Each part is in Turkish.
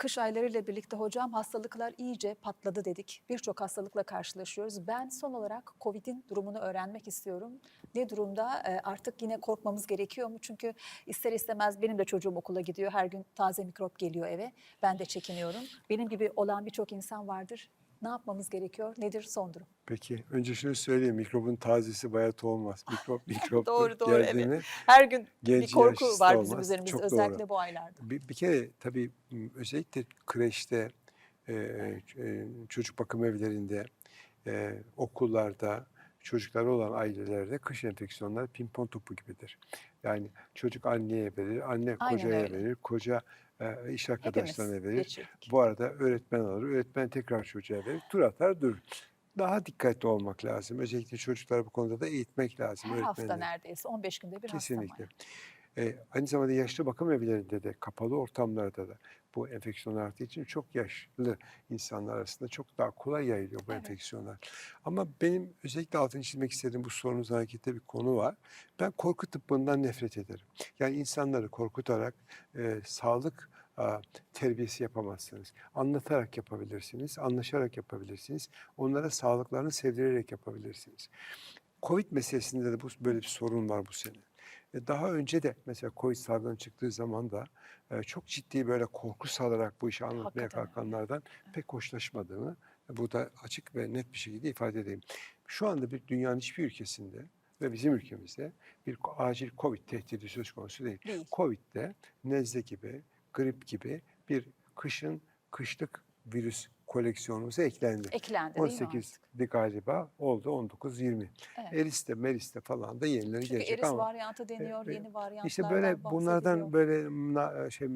kış aylarıyla birlikte hocam hastalıklar iyice patladı dedik. Birçok hastalıkla karşılaşıyoruz. Ben son olarak Covid'in durumunu öğrenmek istiyorum. Ne durumda? E, Artık yine korkmamız gerekiyor mu? Çünkü ister istemez benim de çocuğum okula gidiyor. Her gün taze mikrop geliyor eve. Ben de çekiniyorum. Benim gibi olan birçok insan vardır. Ne yapmamız gerekiyor? Nedir son durum? Peki önce şunu söyleyeyim mikrobun tazesi bayat olmaz. Mikrop mikrop Doğru, doğru, evet. Her gün bir korku var da bizim olmaz. üzerimizde Çok özellikle doğru. bu aylarda. Bir, bir kere tabii özellikle kreşte, e, e, çocuk bakım evlerinde, e, okullarda, çocukları olan ailelerde kış enfeksiyonları pimpon topu gibidir. Yani çocuk anneye verir, anne Aynen kocaya öyle. verir, koca e, iş arkadaşlarına Hepimiz verir. geçirdik. Bu arada öğretmen alır, öğretmen tekrar çocuğa verir, tur atar durur. Daha dikkatli olmak lazım. Özellikle çocukları bu konuda da eğitmek lazım. Her hafta öğretmenleri. neredeyse 15 günde bir Kesinlikle. hastane. E, aynı zamanda yaşlı bakım evlerinde de kapalı ortamlarda da bu enfeksiyon arttığı için çok yaşlı insanlar arasında çok daha kolay yayılıyor bu Evet. enfeksiyonlar. Ama benim özellikle altını çizmek istediğim bu sorunuzla harekette bir konu var. Ben korku tıbbından nefret ederim. Yani insanları korkutarak e, sağlık terbiyesi yapamazsınız. Anlatarak yapabilirsiniz, anlaşarak yapabilirsiniz. Onlara sağlıklarını sevdirerek yapabilirsiniz. Covid meselesinde de bu böyle bir sorun var bu sene. E, Daha önce de mesela Covid salgını çıktığı zaman da e, çok ciddi böyle korku salarak bu işi anlatmaya Hakikaten kalkanlardan pek hoşlaşmadığımı e, burada açık ve net bir şekilde ifade edeyim. Şu anda bir dünyanın hiçbir ülkesinde ve bizim ülkemizde bir acil Covid tehdidi söz konusu değil. Değil. Covid'de nezle gibi, grip gibi bir kışın kışlık virüs koleksiyonumuza eklendi. Eklendi değil mi artık? 18'di galiba oldu 19-20. Evet. Eris'te, Meris'te falan da yenileri Çünkü gelecek Eris ama varyantı deniyor, e, yeni varyantlardan işte böyle bunlardan böyle na- şey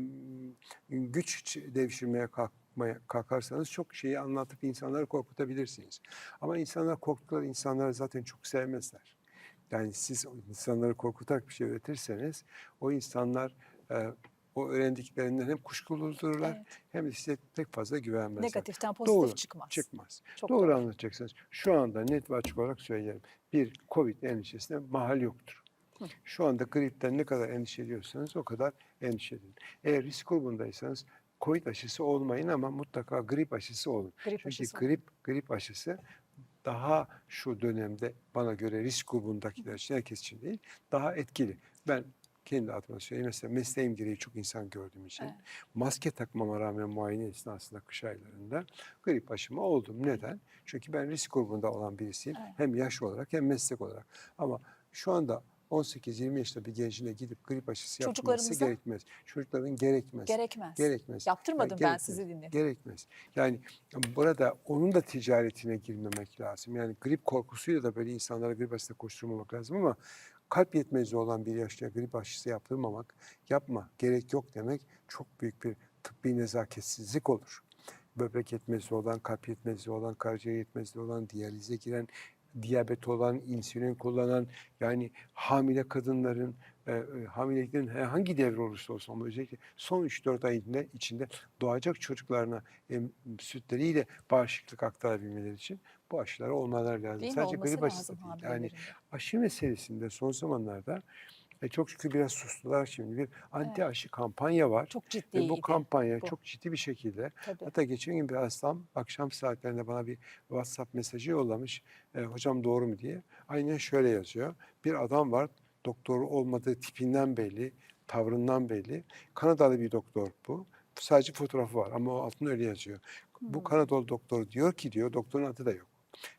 güç devşirmeye kalkmaya kalkarsanız çok şeyi anlatıp insanları korkutabilirsiniz. Ama insanlar korktukları insanları zaten çok sevmezler. Yani siz insanları korkutarak bir şey öğretirseniz o insanlar e, o öğrendiklerinden hem kuşkuludurlar Evet. hem de size pek fazla güvenmezler. Negatiften pozitif Doğru, çıkmaz. Çıkmaz. Çok doğru, doğru. anlatacaksınız. Şu anda net ve açık olarak söyleyelim. Bir Covid endişesine mahal yoktur. Hı. Şu anda gripten ne kadar endişe ediyorsanız o kadar endişe edin. Eğer risk grubundaysanız Covid aşısı olmayın ama mutlaka grip aşısı olun. Grip Çünkü aşısı. grip grip aşısı daha şu dönemde bana göre risk grubundakiler için herkes için değil daha etkili. Ben kendi adıma söyleyeyim mesela mesleğim gereği çok insan gördüğüm için Evet. maske takmama rağmen muayene esnasında kış aylarında grip aşımı oldum. Neden? Çünkü ben risk grubunda olan birisiyim. Evet. Hem yaş olarak hem meslek olarak. Ama şu anda 18-20 yaşında bir gencine gidip grip aşısı yaptırması Çocuklarımıza? gerekmez. Çocukların gerekmez. Gerekmez. Gerekmez. Yaptırmadım Yani ben gerekmez. sizi dinledim. Gerekmez. Yani burada onun da ticaretine girmemek lazım. Yani grip korkusuyla da böyle insanlara grip aşısı koşturmamak lazım ama kalp yetmezliği olan bir yaşlıya grip aşısı yaptırmamak, yapma, gerek yok demek çok büyük bir tıbbi nezaketsizlik olur. Böbrek yetmezliği olan, kalp yetmezliği olan, karaciğer yetmezliği olan, diyalize giren, diyabet olan, insülin kullanan, yani hamile kadınların, e, e, hamileliklerin hangi devre olursa olsun ama özellikle son 3-4 ay içinde, içinde doğacak çocuklarına em, sütleriyle bağışıklık aktarabilmeleri için bu aşılara olmaları lazım. Değil? Sadece grip aşısı değil. Yani aşı meselesinde son zamanlarda e, çok şükür biraz sustular şimdi. Bir anti aşı kampanya var. Çok Ve ciddiydi. bu kampanya bu. çok ciddi bir şekilde Tabii. Hatta geçen gün bir hastam akşam saatlerinde bana bir WhatsApp mesajı yollamış. E, hocam doğru mu diye. Aynen şöyle yazıyor. Bir adam var. Doktoru olmadığı tipinden belli, tavrından belli. Kanadalı bir doktor bu. Sadece fotoğrafı var ama o altında öyle yazıyor. Bu Hmm. Kanadalı doktor diyor ki diyor doktorun adı da yok.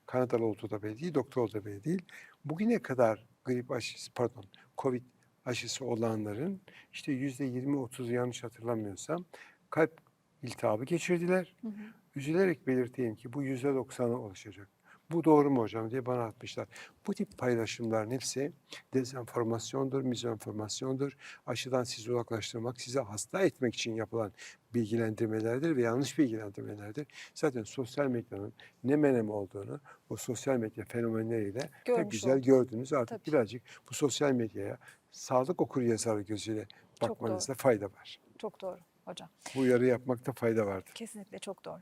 Kanadalı olduğu da belli değil, doktor olduğu da belli değil. Bugüne kadar grip aşısı, pardon, Covid aşısı olanların işte yüzde 20-30 yanlış hatırlamıyorsam kalp iltihabı geçirdiler. Hı hı. Üzülerek belirteyim ki bu yüzde 90'a ulaşacak. Bu doğru mu hocam diye bana atmışlar. Bu tip paylaşımların hepsi dezenformasyondur, mizenformasyondur. Aşıdan sizi uzaklaştırmak, sizi hasta etmek için yapılan bilgilendirmelerdir ve yanlış bilgilendirmelerdir. Zaten sosyal medyanın ne menem olduğunu o sosyal medya fenomenleriyle pek Görmüş güzel olduk. gördünüz. Artık Tabii. birazcık bu sosyal medyaya sağlık okur yazarı gözüyle bakmanızda fayda var. Çok doğru hocam. Bu uyarı yapmakta fayda vardır. Kesinlikle çok doğru.